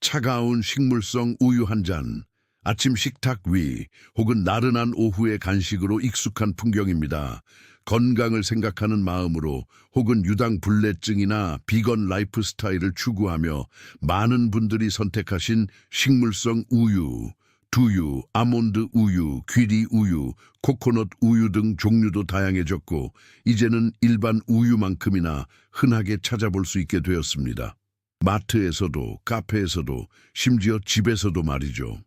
차가운 식물성 우유 한 잔, 아침 식탁 위 혹은 나른한 오후의 간식으로 익숙한 풍경입니다. 건강을 생각하는 마음으로 혹은 유당 불내증이나 비건 라이프 스타일을 추구하며 많은 분들이 선택하신 식물성 우유, 두유, 아몬드 우유, 귀리 우유, 코코넛 우유 등 종류도 다양해졌고 이제는 일반 우유만큼이나 흔하게 찾아볼 수 있게 되었습니다. 마트에서도 카페에서도 심지어 집에서도 말이죠.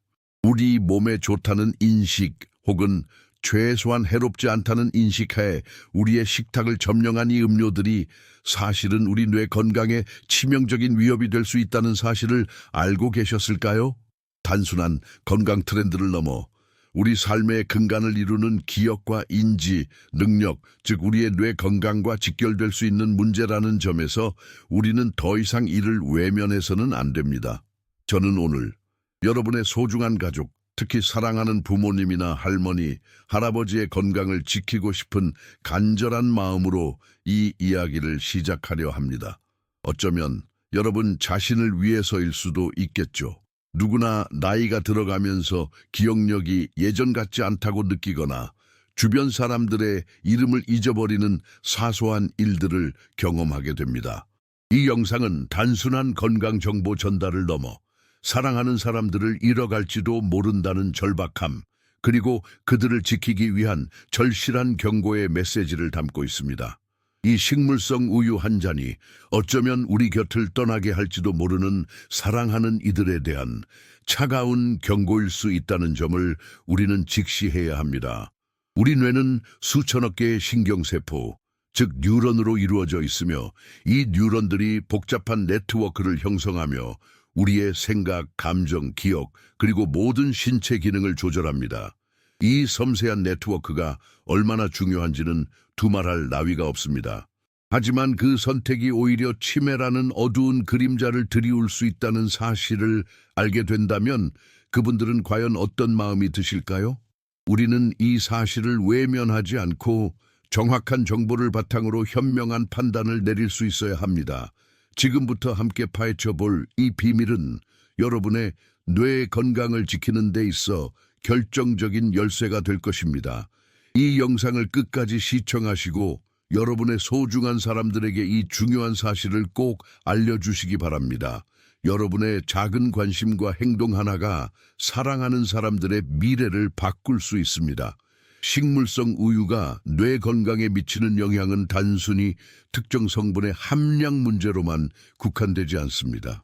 우리 몸에 좋다는 인식 혹은 최소한 해롭지 않다는 인식하에 우리의 식탁을 점령한 이 음료들이 사실은 우리 뇌 건강에 치명적인 위협이 될 수 있다는 사실을 알고 계셨을까요? 단순한 건강 트렌드를 넘어 우리 삶의 근간을 이루는 기억과 인지, 능력, 즉 우리의 뇌 건강과 직결될 수 있는 문제라는 점에서 우리는 더 이상 이를 외면해서는 안 됩니다. 저는 오늘 여러분의 소중한 가족, 특히 사랑하는 부모님이나 할머니, 할아버지의 건강을 지키고 싶은 간절한 마음으로 이 이야기를 시작하려 합니다. 어쩌면 여러분 자신을 위해서일 수도 있겠죠. 누구나 나이가 들어가면서 기억력이 예전 같지 않다고 느끼거나 주변 사람들의 이름을 잊어버리는 사소한 일들을 경험하게 됩니다. 이 영상은 단순한 건강 정보 전달을 넘어 사랑하는 사람들을 잃어갈지도 모른다는 절박함, 그리고 그들을 지키기 위한 절실한 경고의 메시지를 담고 있습니다. 이 식물성 우유 한 잔이 어쩌면 우리 곁을 떠나게 할지도 모르는 사랑하는 이들에 대한 차가운 경고일 수 있다는 점을 우리는 직시해야 합니다. 우리 뇌는 수천억 개의 신경세포, 즉 뉴런으로 이루어져 있으며 이 뉴런들이 복잡한 네트워크를 형성하며 우리의 생각, 감정, 기억, 그리고 모든 신체 기능을 조절합니다. 이 섬세한 네트워크가 얼마나 중요한지는 두말할 나위가 없습니다. 하지만 그 선택이 오히려 치매라는 어두운 그림자를 드리울 수 있다는 사실을 알게 된다면 그분들은 과연 어떤 마음이 드실까요? 우리는 이 사실을 외면하지 않고 정확한 정보를 바탕으로 현명한 판단을 내릴 수 있어야 합니다. 지금부터 함께 파헤쳐 볼 이 비밀은 여러분의 뇌 건강을 지키는 데 있어 결정적인 열쇠가 될 것입니다. 이 영상을 끝까지 시청하시고 여러분의 소중한 사람들에게 이 중요한 사실을 꼭 알려주시기 바랍니다. 여러분의 작은 관심과 행동 하나가 사랑하는 사람들의 미래를 바꿀 수 있습니다. 식물성 우유가 뇌 건강에 미치는 영향은 단순히 특정 성분의 함량 문제로만 국한되지 않습니다.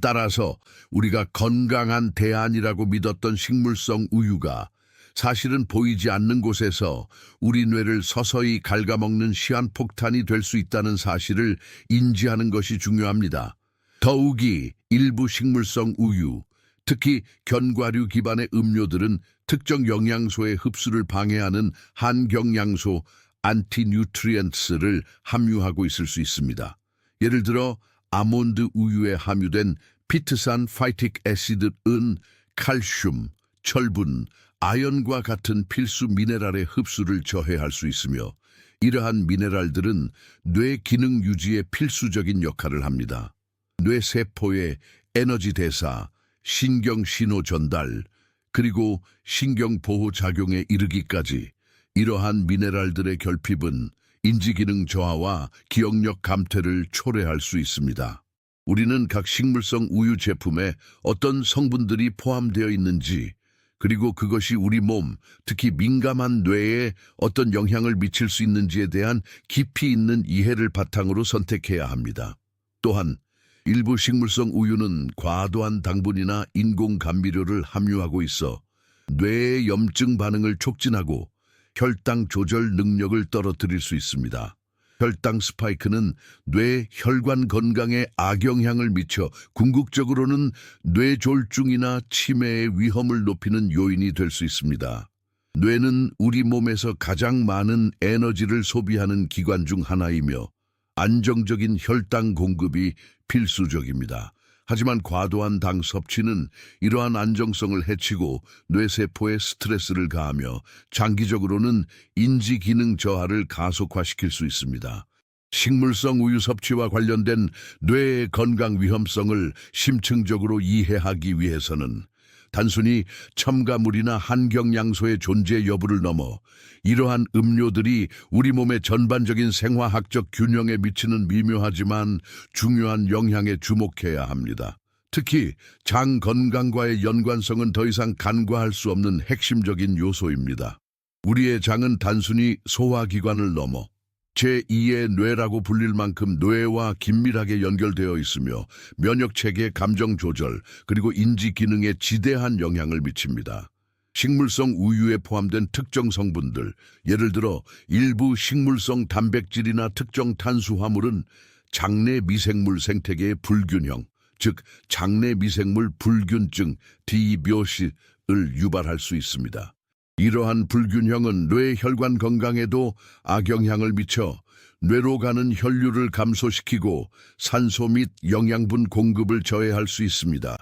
따라서 우리가 건강한 대안이라고 믿었던 식물성 우유가 사실은 보이지 않는 곳에서 우리 뇌를 서서히 갉아먹는 시한폭탄이 될 수 있다는 사실을 인지하는 것이 중요합니다. 더욱이 일부 식물성 우유, 특히 견과류 기반의 음료들은 특정 영양소의 흡수를 방해하는 한경양소 안티뉴트리엔트스를 함유하고 있을 수 있습니다. 예를 들어 아몬드 우유에 함유된 피트산 파이틱 애시드 은 칼슘, 철분, 아연과 같은 필수 미네랄의 흡수를 저해할 수 있으며 이러한 미네랄들은 뇌 기능 유지에 필수적인 역할을 합니다. 뇌 세포의 에너지 대사, 신경 신호 전달, 그리고 신경 보호 작용에 이르기까지 이러한 미네랄들의 결핍은 인지 기능 저하와 기억력 감퇴를 초래할 수 있습니다. 우리는 각 식물성 우유 제품에 어떤 성분들이 포함되어 있는지, 그리고 그것이 우리 몸, 특히 민감한 뇌에 어떤 영향을 미칠 수 있는지에 대한 깊이 있는 이해를 바탕으로 선택해야 합니다. 또한 일부 식물성 우유는 과도한 당분이나 인공 감미료를 함유하고 있어 뇌의 염증 반응을 촉진하고 혈당 조절 능력을 떨어뜨릴 수 있습니다. 혈당 스파이크는 뇌 혈관 건강에 악영향을 미쳐 궁극적으로는 뇌졸중이나 치매의 위험을 높이는 요인이 될 수 있습니다. 뇌는 우리 몸에서 가장 많은 에너지를 소비하는 기관 중 하나이며 안정적인 혈당 공급이 필수적입니다. 하지만 과도한 당 섭취는 이러한 안정성을 해치고 뇌세포에 스트레스를 가하며 장기적으로는 인지 기능 저하를 가속화시킬 수 있습니다. 식물성 우유 섭취와 관련된 뇌의 건강 위험성을 심층적으로 이해하기 위해서는 단순히 첨가물이나 한경양소의 존재 여부를 넘어 이러한 음료들이 우리 몸의 전반적인 생화학적 균형에 미치는 미묘하지만 중요한 영향에 주목해야 합니다. 특히 장 건강과의 연관성은 더 이상 간과할 수 없는 핵심적인 요소입니다. 우리의 장은 단순히 소화기관을 넘어 제2의 뇌라고 불릴 만큼 뇌와 긴밀하게 연결되어 있으며 면역체계 감정 조절 그리고 인지 기능에 지대한 영향을 미칩니다. 식물성 우유에 포함된 특정 성분들, 예를 들어 일부 식물성 단백질이나 특정 탄수화물은 장내 미생물 생태계의 불균형, 즉 장내 미생물 불균증 디비오시를 유발할 수 있습니다. 이러한 불균형은 뇌 혈관 건강에도 악영향을 미쳐 뇌로 가는 혈류를 감소시키고 산소 및 영양분 공급을 저해할 수 있습니다.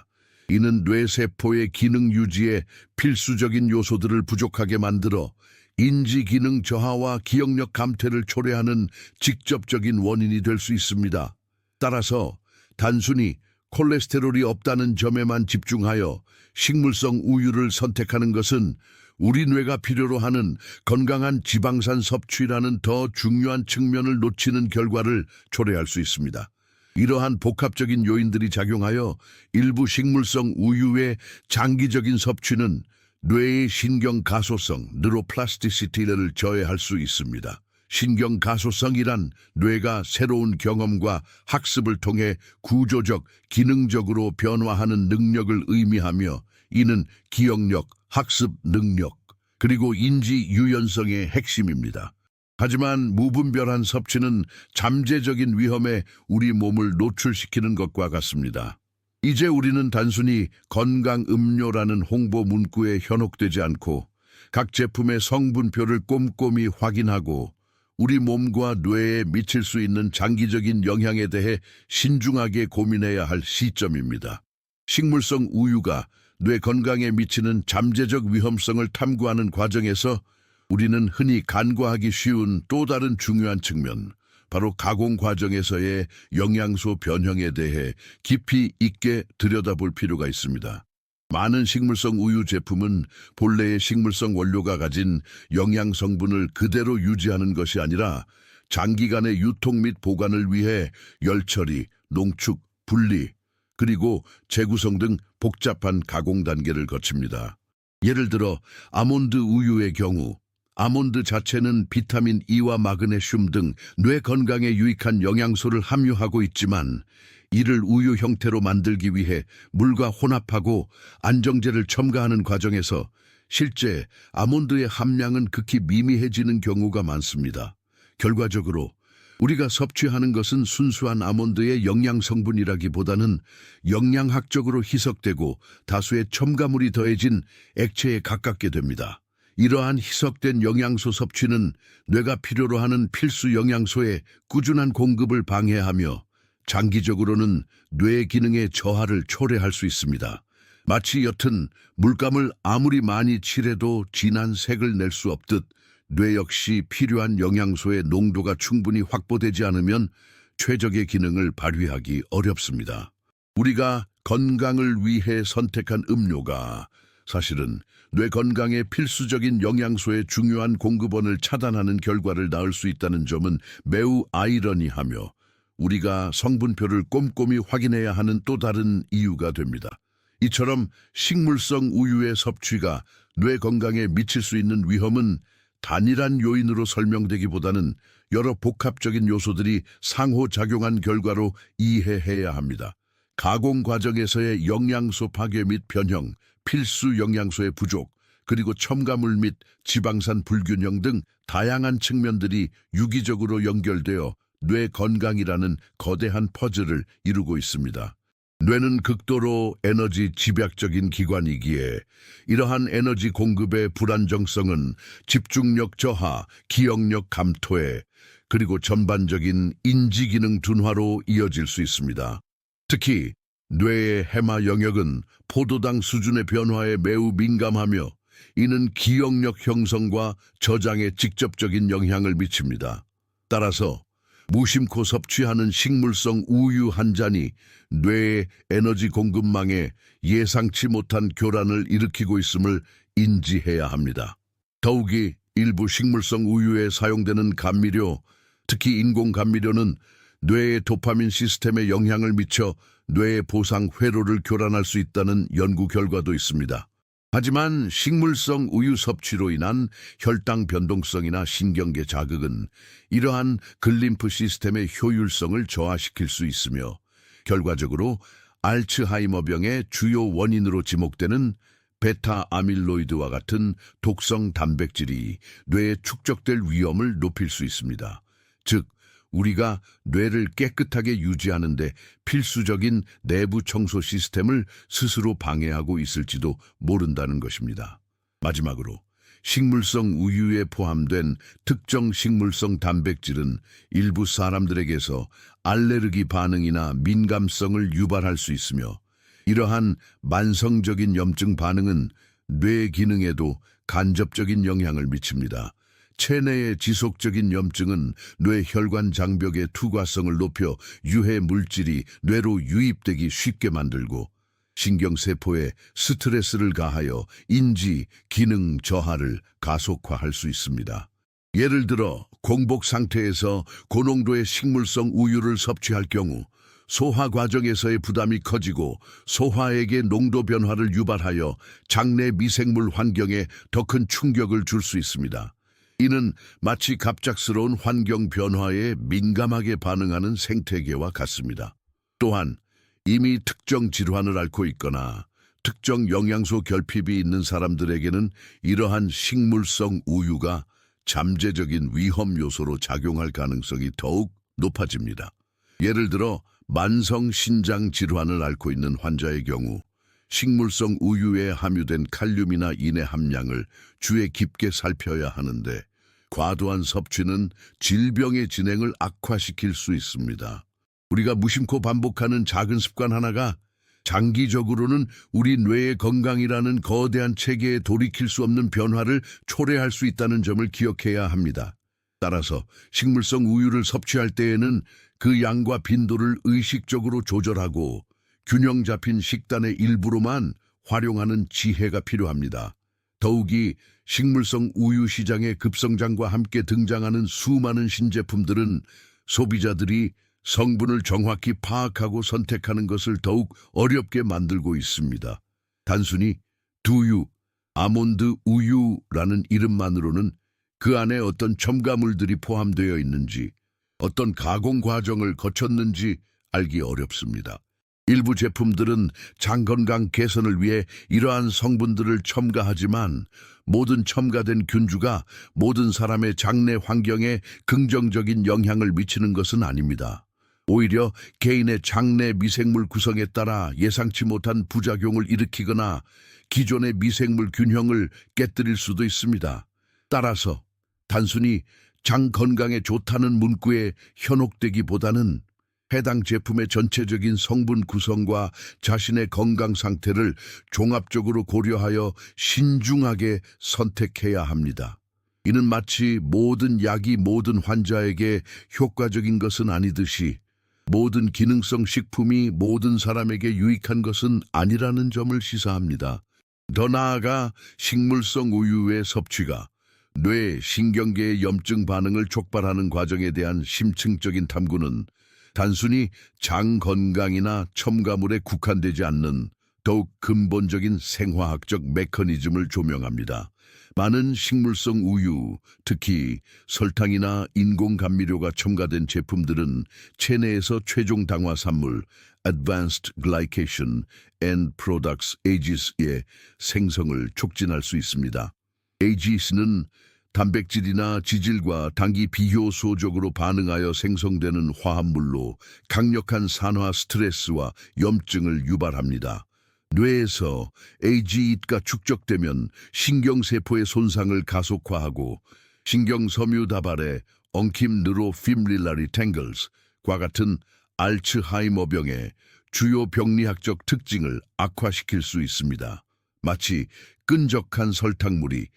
이는 뇌세포의 기능 유지에 필수적인 요소들을 부족하게 만들어 인지 기능 저하와 기억력 감퇴를 초래하는 직접적인 원인이 될 수 있습니다. 따라서 단순히 콜레스테롤이 없다는 점에만 집중하여 식물성 우유를 선택하는 것은 우리 뇌가 필요로 하는 건강한 지방산 섭취라는 더 중요한 측면을 놓치는 결과를 초래할 수 있습니다. 이러한 복합적인 요인들이 작용하여 일부 식물성 우유의 장기적인 섭취는 뇌의 신경 가소성, 느로플라스티시티를 저해할 수 있습니다. 신경 가소성이란 뇌가 새로운 경험과 학습을 통해 구조적, 기능적으로 변화하는 능력을 의미하며 이는 기억력, 학습 능력, 그리고 인지 유연성의 핵심입니다. 하지만 무분별한 섭취는 잠재적인 위험에 우리 몸을 노출시키는 것과 같습니다. 이제 우리는 단순히 건강 음료라는 홍보 문구에 현혹되지 않고 각 제품의 성분표를 꼼꼼히 확인하고 우리 몸과 뇌에 미칠 수 있는 장기적인 영향에 대해 신중하게 고민해야 할 시점입니다. 식물성 우유가 뇌 건강에 미치는 잠재적 위험성을 탐구하는 과정에서 우리는 흔히 간과하기 쉬운 또 다른 중요한 측면, 바로 가공 과정에서의 영양소 변형에 대해 깊이 있게 들여다볼 필요가 있습니다. 많은 식물성 우유 제품은 본래의 식물성 원료가 가진 영양 성분을 그대로 유지하는 것이 아니라 장기간의 유통 및 보관을 위해 열처리, 농축, 분리, 그리고 재구성 등 복잡한 가공 단계를 거칩니다. 예를 들어 아몬드 우유의 경우 아몬드 자체는 비타민 E와 마그네슘 등 뇌 건강에 유익한 영양소를 함유하고 있지만 이를 우유 형태로 만들기 위해 물과 혼합하고 안정제를 첨가하는 과정에서 실제 아몬드의 함량은 극히 미미해지는 경우가 많습니다. 결과적으로 우리가 섭취하는 것은 순수한 아몬드의 영양 성분이라기보다는 영양학적으로 희석되고 다수의 첨가물이 더해진 액체에 가깝게 됩니다. 이러한 희석된 영양소 섭취는 뇌가 필요로 하는 필수 영양소의 꾸준한 공급을 방해하며 장기적으로는 뇌 기능의 저하를 초래할 수 있습니다. 마치 옅은 물감을 아무리 많이 칠해도 진한 색을 낼 수 없듯 뇌 역시 필요한 영양소의 농도가 충분히 확보되지 않으면 최적의 기능을 발휘하기 어렵습니다. 우리가 건강을 위해 선택한 음료가 사실은 뇌 건강에 필수적인 영양소의 중요한 공급원을 차단하는 결과를 낳을 수 있다는 점은 매우 아이러니하며 우리가 성분표를 꼼꼼히 확인해야 하는 또 다른 이유가 됩니다. 이처럼 식물성 우유의 섭취가 뇌 건강에 미칠 수 있는 위험은 단일한 요인으로 설명되기보다는 여러 복합적인 요소들이 상호작용한 결과로 이해해야 합니다. 가공 과정에서의 영양소 파괴 및 변형, 필수 영양소의 부족, 그리고 첨가물 및 지방산 불균형 등 다양한 측면들이 유기적으로 연결되어 뇌 건강이라는 거대한 퍼즐을 이루고 있습니다. 뇌는 극도로 에너지 집약적인 기관이기에 이러한 에너지 공급의 불안정성은 집중력 저하, 기억력 감퇴, 그리고 전반적인 인지 기능 둔화로 이어질 수 있습니다. 특히 뇌의 해마 영역은 포도당 수준의 변화에 매우 민감하며 이는 기억력 형성과 저장에 직접적인 영향을 미칩니다. 따라서 무심코 섭취하는 식물성 우유 한 잔이 뇌의 에너지 공급망에 예상치 못한 교란을 일으키고 있음을 인지해야 합니다. 더욱이 일부 식물성 우유에 사용되는 감미료, 특히 인공 감미료는 뇌의 도파민 시스템에 영향을 미쳐 뇌의 보상 회로를 교란할 수 있다는 연구 결과도 있습니다. 하지만 식물성 우유 섭취로 인한 혈당 변동성이나 신경계 자극은 이러한 글림프 시스템의 효율성을 저하시킬 수 있으며 결과적으로 알츠하이머병의 주요 원인으로 지목되는 베타 아밀로이드와 같은 독성 단백질이 뇌에 축적될 위험을 높일 수 있습니다. 즉, 우리가 뇌를 깨끗하게 유지하는 데 필수적인 내부 청소 시스템을 스스로 방해하고 있을지도 모른다는 것입니다. 마지막으로 식물성 우유에 포함된 특정 식물성 단백질은 일부 사람들에게서 알레르기 반응이나 민감성을 유발할 수 있으며 이러한 만성적인 염증 반응은 뇌 기능에도 간접적인 영향을 미칩니다. 체내의 지속적인 염증은 뇌 혈관 장벽의 투과성을 높여 유해 물질이 뇌로 유입되기 쉽게 만들고 신경세포에 스트레스를 가하여 인지, 기능 저하를 가속화할 수 있습니다. 예를 들어 공복 상태에서 고농도의 식물성 우유를 섭취할 경우 소화 과정에서의 부담이 커지고 소화액의 농도 변화를 유발하여 장내 미생물 환경에 더 큰 충격을 줄 수 있습니다. 이는 마치 갑작스러운 환경 변화에 민감하게 반응하는 생태계와 같습니다. 또한 이미 특정 질환을 앓고 있거나 특정 영양소 결핍이 있는 사람들에게는 이러한 식물성 우유가 잠재적인 위험 요소로 작용할 가능성이 더욱 높아집니다. 예를 들어 만성 신장 질환을 앓고 있는 환자의 경우 식물성 우유에 함유된 칼륨이나 인의 함량을 주에 깊게 살펴야 하는데 과도한 섭취는 질병의 진행을 악화시킬 수 있습니다. 우리가 무심코 반복하는 작은 습관 하나가 장기적으로는 우리 뇌의 건강이라는 거대한 체계에 돌이킬 수 없는 변화를 초래할 수 있다는 점을 기억해야 합니다. 따라서 식물성 우유를 섭취할 때에는 그 양과 빈도를 의식적으로 조절하고 균형 잡힌 식단의 일부로만 활용하는 지혜가 필요합니다. 더욱이 식물성 우유 시장의 급성장과 함께 등장하는 수많은 신제품들은 소비자들이 성분을 정확히 파악하고 선택하는 것을 더욱 어렵게 만들고 있습니다. 단순히 두유, 아몬드 우유라는 이름만으로는 그 안에 어떤 첨가물들이 포함되어 있는지, 어떤 가공 과정을 거쳤는지 알기 어렵습니다. 일부 제품들은 장 건강 개선을 위해 이러한 성분들을 첨가하지만 모든 첨가된 균주가 모든 사람의 장내 환경에 긍정적인 영향을 미치는 것은 아닙니다. 오히려 개인의 장내 미생물 구성에 따라 예상치 못한 부작용을 일으키거나 기존의 미생물 균형을 깨뜨릴 수도 있습니다. 따라서 단순히 장 건강에 좋다는 문구에 현혹되기보다는 해당 제품의 전체적인 성분 구성과 자신의 건강 상태를 종합적으로 고려하여 신중하게 선택해야 합니다. 이는 마치 모든 약이 모든 환자에게 효과적인 것은 아니듯이 모든 기능성 식품이 모든 사람에게 유익한 것은 아니라는 점을 시사합니다. 더 나아가 식물성 우유의 섭취가 뇌, 신경계의 염증 반응을 촉발하는 과정에 대한 심층적인 탐구는 단순히 장 건강이나 첨가물에 국한되지 않는 더욱 근본적인 생화학적 메커니즘을 조명합니다. 많은 식물성 우유, 특히 설탕이나 인공 감미료가 첨가된 제품들은 체내에서 최종 당화 산물 Advanced Glycation End Products AGS의 생성을 촉진할 수 있습니다. AGS는 단백질이나 지질과 당기 비효소적으로 반응하여 생성되는 화합물로 강력한 산화 스트레스와 염증을 유발합니다. 뇌에서 AGE가 축적되면 신경세포의 손상을 가속화하고 신경섬유 다발의 엉킴 느로핌릴라리 탱글스과 같은 알츠하이머병의 주요 병리학적 특징을 악화시킬 수 있습니다. 마치 끈적한 설탕물이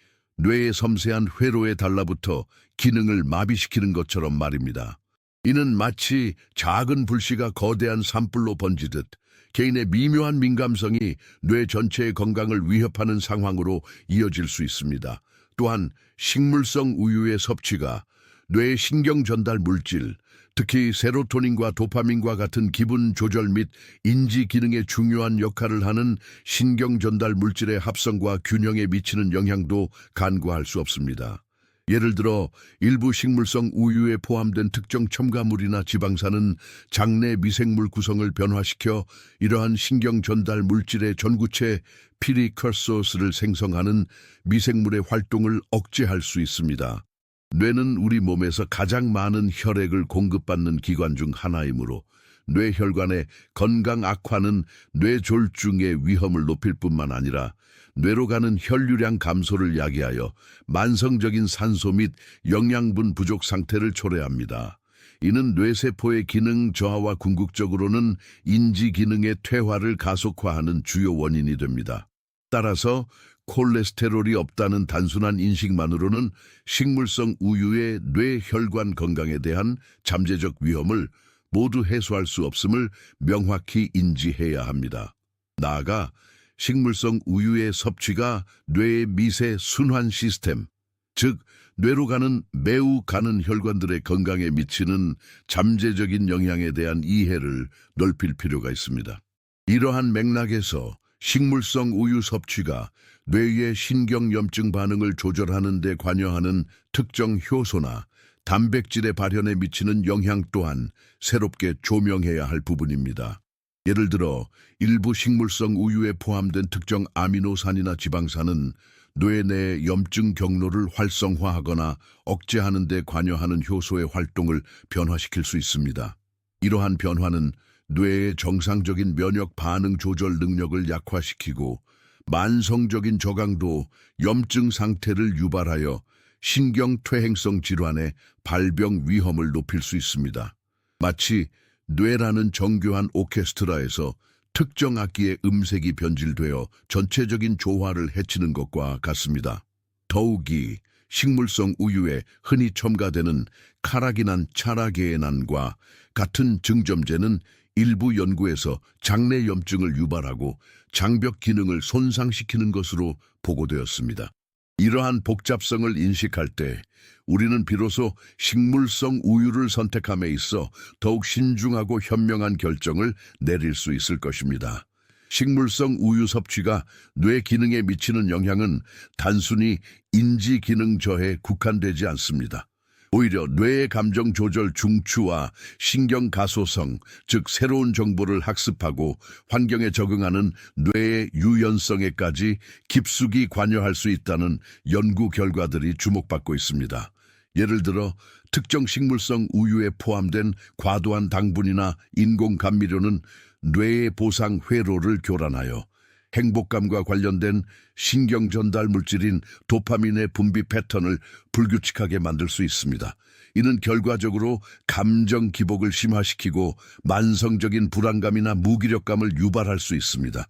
뇌의 섬세한 회로에 달라붙어 기능을 마비시키는 것처럼 말입니다. 이는 마치 작은 불씨가 거대한 산불로 번지듯 개인의 미묘한 민감성이 뇌 전체의 건강을 위협하는 상황으로 이어질 수 있습니다. 또한 식물성 우유의 섭취가 뇌의 신경 전달 물질, 특히 세로토닌과 도파민과 같은 기분 조절 및 인지 기능에 중요한 역할을 하는 신경 전달 물질의 합성과 균형에 미치는 영향도 간과할 수 없습니다. 예를 들어 일부 식물성 우유에 포함된 특정 첨가물이나 지방산은 장내 미생물 구성을 변화시켜 이러한 신경 전달 물질의 전구체 피리커소스를 생성하는 미생물의 활동을 억제할 수 있습니다. 뇌는 우리 몸에서 가장 많은 혈액을 공급받는 기관 중 하나이므로 뇌혈관의 건강 악화는 뇌졸중의 위험을 높일 뿐만 아니라 뇌로 가는 혈류량 감소를 야기하여 만성적인 산소 및 영양분 부족 상태를 초래합니다. 이는 뇌세포의 기능 저하와 궁극적으로는 인지 기능의 퇴화를 가속화하는 주요 원인이 됩니다. 따라서 콜레스테롤이 없다는 단순한 인식만으로는 식물성 우유의 뇌혈관 건강에 대한 잠재적 위험을 모두 해소할 수 없음을 명확히 인지해야 합니다. 나아가 식물성 우유의 섭취가 뇌의 미세 순환 시스템, 즉 뇌로 가는 매우 가는 혈관들의 건강에 미치는 잠재적인 영향에 대한 이해를 넓힐 필요가 있습니다. 이러한 맥락에서 식물성 우유 섭취가 뇌의 신경염증 반응을 조절하는 데 관여하는 특정 효소나 단백질의 발현에 미치는 영향 또한 새롭게 조명해야 할 부분입니다. 예를 들어 일부 식물성 우유에 포함된 특정 아미노산이나 지방산은 뇌 내 염증 경로를 활성화하거나 억제하는 데 관여하는 효소의 활동을 변화시킬 수 있습니다. 이러한 변화는 뇌의 정상적인 면역 반응 조절 능력을 약화시키고 만성적인 저강도 염증 상태를 유발하여 신경퇴행성 질환의 발병 위험을 높일 수 있습니다. 마치 뇌라는 정교한 오케스트라에서 특정 악기의 음색이 변질되어 전체적인 조화를 해치는 것과 같습니다. 더욱이 식물성 우유에 흔히 첨가되는 카라기난 차라게난과 같은 증점제는 일부 연구에서 장내 염증을 유발하고 장벽 기능을 손상시키는 것으로 보고되었습니다. 이러한 복잡성을 인식할 때 우리는 비로소 식물성 우유를 선택함에 있어 더욱 신중하고 현명한 결정을 내릴 수 있을 것입니다. 식물성 우유 섭취가 뇌 기능에 미치는 영향은 단순히 인지 기능 저해에 국한되지 않습니다. 오히려 뇌의 감정 조절 중추와 신경 가소성, 즉 새로운 정보를 학습하고 환경에 적응하는 뇌의 유연성에까지 깊숙이 관여할 수 있다는 연구 결과들이 주목받고 있습니다. 예를 들어 특정 식물성 우유에 포함된 과도한 당분이나 인공 감미료는 뇌의 보상 회로를 교란하여 행복감과 관련된 신경 전달 물질인 도파민의 분비 패턴을 불규칙하게 만들 수 있습니다. 이는 결과적으로 감정 기복을 심화시키고 만성적인 불안감이나 무기력감을 유발할 수 있습니다.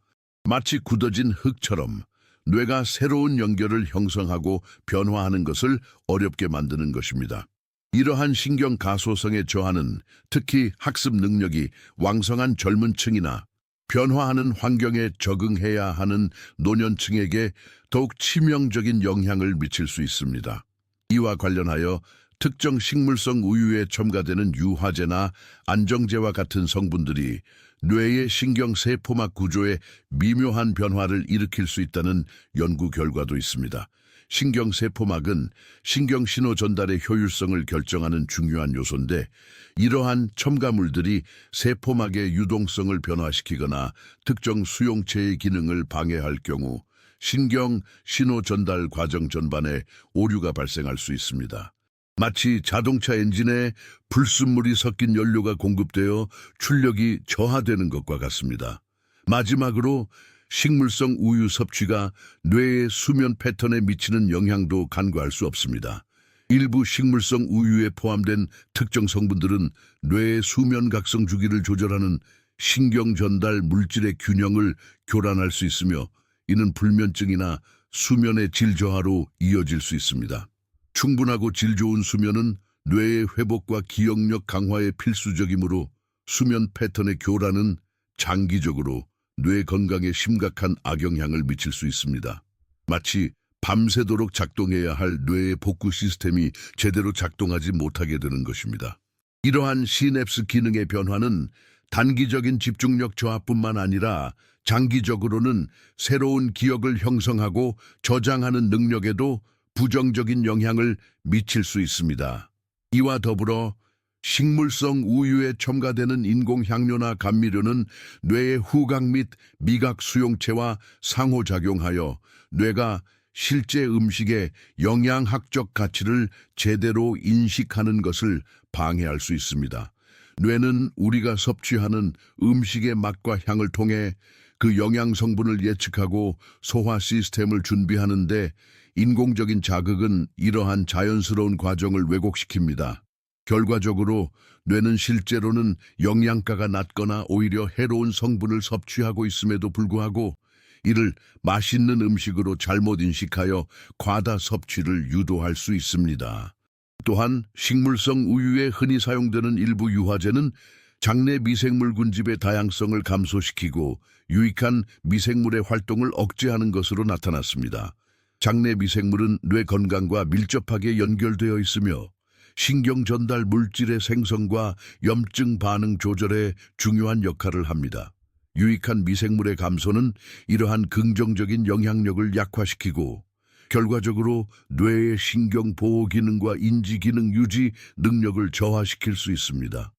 마치 굳어진 흙처럼 뇌가 새로운 연결을 형성하고 변화하는 것을 어렵게 만드는 것입니다. 이러한 신경 가소성의 저하는 특히 학습 능력이 왕성한 젊은 층이나 변화하는 환경에 적응해야 하는 노년층에게 더욱 치명적인 영향을 미칠 수 있습니다. 이와 관련하여 특정 식물성 우유에 첨가되는 유화제나 안정제와 같은 성분들이 뇌의 신경 세포막 구조에 미묘한 변화를 일으킬 수 있다는 연구 결과도 있습니다. 신경 세포막은 신경 신호 전달의 효율성을 결정하는 중요한 요소인데 이러한 첨가물들이 세포막의 유동성을 변화시키거나 특정 수용체의 기능을 방해할 경우 신경 신호 전달 과정 전반에 오류가 발생할 수 있습니다. 마치 자동차 엔진에 불순물이 섞인 연료가 공급되어 출력이 저하되는 것과 같습니다. 마지막으로 식물성 우유 섭취가 뇌의 수면 패턴에 미치는 영향도 간과할 수 없습니다. 일부 식물성 우유에 포함된 특정 성분들은 뇌의 수면 각성 주기를 조절하는 신경 전달 물질의 균형을 교란할 수 있으며 이는 불면증이나 수면의 질 저하로 이어질 수 있습니다. 충분하고 질 좋은 수면은 뇌의 회복과 기억력 강화에 필수적이므로 수면 패턴의 교란은 장기적으로 뇌 건강에 심각한 악영향을 미칠 수 있습니다. 마치 밤새도록 작동해야 할 뇌의 복구 시스템이 제대로 작동하지 못하게 되는 것입니다. 이러한 시냅스 기능의 변화는 단기적인 집중력 저하뿐만 아니라 장기적으로는 새로운 기억을 형성하고 저장하는 능력에도 부정적인 영향을 미칠 수 있습니다. 이와 더불어 식물성 우유에 첨가되는 인공향료나 감미료는 뇌의 후각 및 미각 수용체와 상호작용하여 뇌가 실제 음식의 영양학적 가치를 제대로 인식하는 것을 방해할 수 있습니다. 뇌는 우리가 섭취하는 음식의 맛과 향을 통해 그 영양 성분을 예측하고 소화 시스템을 준비하는데 인공적인 자극은 이러한 자연스러운 과정을 왜곡시킵니다. 결과적으로 뇌는 실제로는 영양가가 낮거나 오히려 해로운 성분을 섭취하고 있음에도 불구하고 이를 맛있는 음식으로 잘못 인식하여 과다 섭취를 유도할 수 있습니다. 또한 식물성 우유에 흔히 사용되는 일부 유화제는 장내 미생물 군집의 다양성을 감소시키고 유익한 미생물의 활동을 억제하는 것으로 나타났습니다. 장내 미생물은 뇌 건강과 밀접하게 연결되어 있으며 신경 전달 물질의 생성과 염증 반응 조절에 중요한 역할을 합니다. 유익한 미생물의 감소는 이러한 긍정적인 영향력을 약화시키고 결과적으로 뇌의 신경 보호 기능과 인지 기능 유지 능력을 저하시킬 수 있습니다.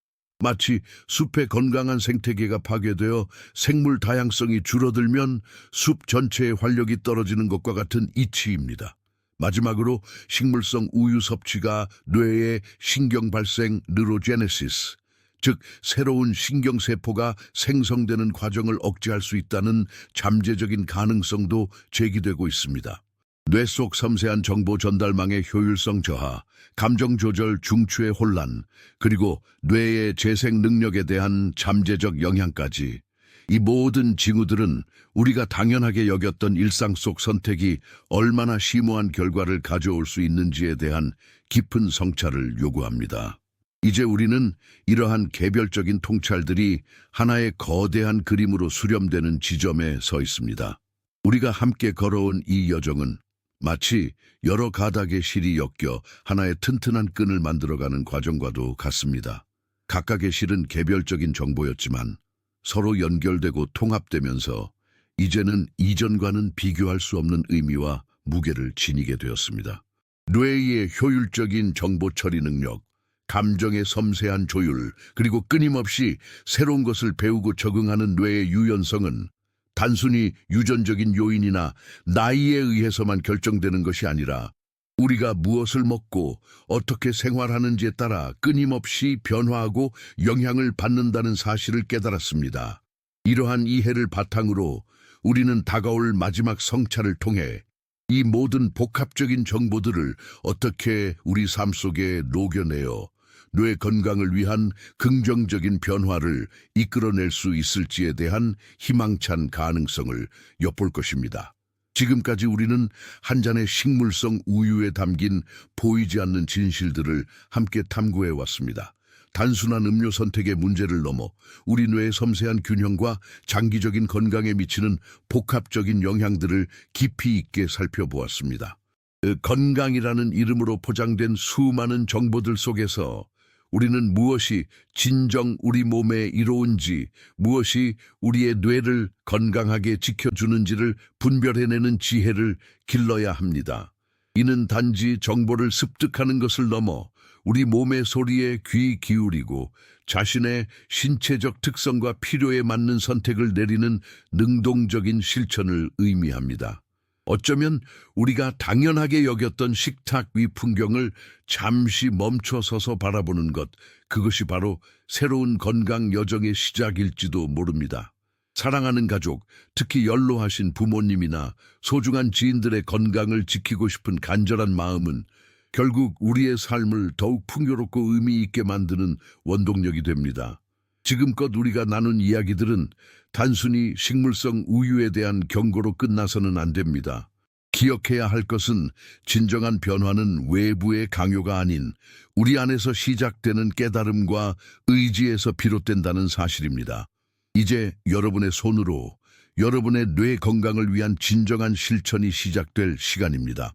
마치 숲의 건강한 생태계가 파괴되어 생물 다양성이 줄어들면 숲 전체의 활력이 떨어지는 것과 같은 이치입니다. 마지막으로 식물성 우유 섭취가 뇌의 신경 발생 느로제네시스, 즉 새로운 신경세포가 생성되는 과정을 억제할 수 있다는 잠재적인 가능성도 제기되고 있습니다. 뇌 속 섬세한 정보 전달망의 효율성 저하, 감정 조절 중추의 혼란, 그리고 뇌의 재생 능력에 대한 잠재적 영향까지 이 모든 징후들은 우리가 당연하게 여겼던 일상 속 선택이 얼마나 심오한 결과를 가져올 수 있는지에 대한 깊은 성찰을 요구합니다. 이제 우리는 이러한 개별적인 통찰들이 하나의 거대한 그림으로 수렴되는 지점에 서 있습니다. 우리가 함께 걸어온 이 여정은 마치 여러 가닥의 실이 엮여 하나의 튼튼한 끈을 만들어가는 과정과도 같습니다. 각각의 실은 개별적인 정보였지만 서로 연결되고 통합되면서 이제는 이전과는 비교할 수 없는 의미와 무게를 지니게 되었습니다. 뇌의 효율적인 정보 처리 능력, 감정의 섬세한 조율, 그리고 끊임없이 새로운 것을 배우고 적응하는 뇌의 유연성은 단순히 유전적인 요인이나 나이에 의해서만 결정되는 것이 아니라 우리가 무엇을 먹고 어떻게 생활하는지에 따라 끊임없이 변화하고 영향을 받는다는 사실을 깨달았습니다. 이러한 이해를 바탕으로 우리는 다가올 마지막 성찰을 통해 이 모든 복합적인 정보들을 어떻게 우리 삶 속에 녹여내어 뇌 건강을 위한 긍정적인 변화를 이끌어낼 수 있을지에 대한 희망찬 가능성을 엿볼 것입니다. 지금까지 우리는 한 잔의 식물성 우유에 담긴 보이지 않는 진실들을 함께 탐구해 왔습니다. 단순한 음료 선택의 문제를 넘어 우리 뇌의 섬세한 균형과 장기적인 건강에 미치는 복합적인 영향들을 깊이 있게 살펴보았습니다. 그 건강이라는 이름으로 포장된 수많은 정보들 속에서 우리는 무엇이 진정 우리 몸에 이로운지, 무엇이 우리의 뇌를 건강하게 지켜주는지를 분별해내는 지혜를 길러야 합니다. 이는 단지 정보를 습득하는 것을 넘어 우리 몸의 소리에 귀 기울이고 자신의 신체적 특성과 필요에 맞는 선택을 내리는 능동적인 실천을 의미합니다. 어쩌면 우리가 당연하게 여겼던 식탁 위 풍경을 잠시 멈춰 서서 바라보는 것, 그것이 바로 새로운 건강 여정의 시작일지도 모릅니다. 사랑하는 가족, 특히 연로하신 부모님이나 소중한 지인들의 건강을 지키고 싶은 간절한 마음은 결국 우리의 삶을 더욱 풍요롭고 의미 있게 만드는 원동력이 됩니다. 지금껏 우리가 나눈 이야기들은 단순히 식물성 우유에 대한 경고로 끝나서는 안 됩니다. 기억해야 할 것은 진정한 변화는 외부의 강요가 아닌 우리 안에서 시작되는 깨달음과 의지에서 비롯된다는 사실입니다. 이제 여러분의 손으로 여러분의 뇌 건강을 위한 진정한 실천이 시작될 시간입니다.